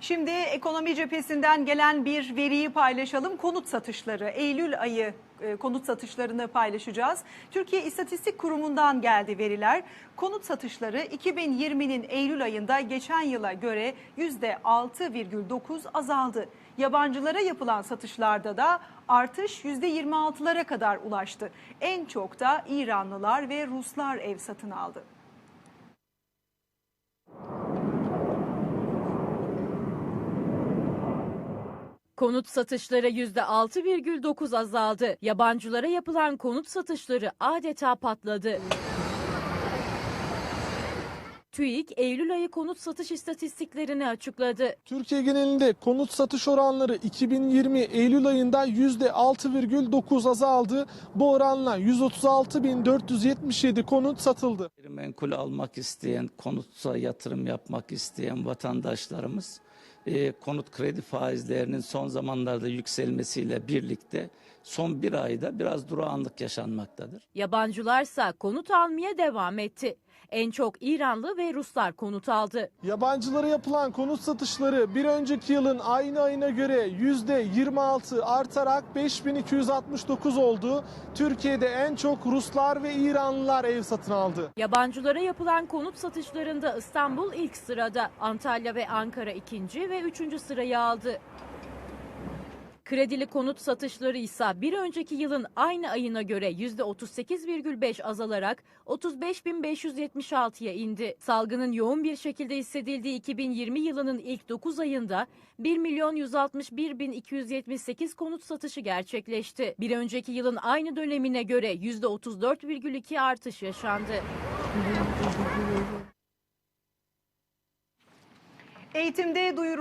Şimdi ekonomi cephesinden gelen bir veriyi paylaşalım. Konut satışları, Eylül ayı e, konut satışlarını paylaşacağız. Türkiye İstatistik Kurumu'ndan geldi veriler. Konut satışları 2020'nin Eylül ayında geçen yıla göre %6,9 azaldı. Yabancılara yapılan satışlarda da artış %26'lara kadar ulaştı. En çok da İranlılar ve Ruslar ev satın aldı. Konut satışları %6,9 azaldı. Yabancılara yapılan konut satışları adeta patladı. TÜİK Eylül ayı konut satış istatistiklerini açıkladı. Türkiye genelinde konut satış oranları 2020 Eylül ayında %6,9 azaldı. Bu oranla 136.477 konut satıldı. Gayrimenkul almak isteyen, konutsa yatırım yapmak isteyen vatandaşlarımız e, konut kredi faizlerinin son zamanlarda yükselmesiyle birlikte son bir ayda biraz durağanlık yaşanmaktadır. Yabancılarsa konut almaya devam etti. En çok İranlı ve Ruslar konut aldı. Yabancılara yapılan konut satışları bir önceki yılın aynı ayına göre %26 artarak 5269 oldu. Türkiye'de en çok Ruslar ve İranlılar ev satın aldı. Yabancılara yapılan konut satışlarında İstanbul ilk sırada, Antalya ve Ankara ikinci ve üçüncü sırayı aldı. Kredili konut satışları ise bir önceki yılın aynı ayına göre %38,5 azalarak 35.576'ya indi. Salgının yoğun bir şekilde hissedildiği 2020 yılının ilk 9 ayında 1 milyon 161.278 konut satışı gerçekleşti. Bir önceki yılın aynı dönemine göre %34,2 artış yaşandı. Eğitimde duyuru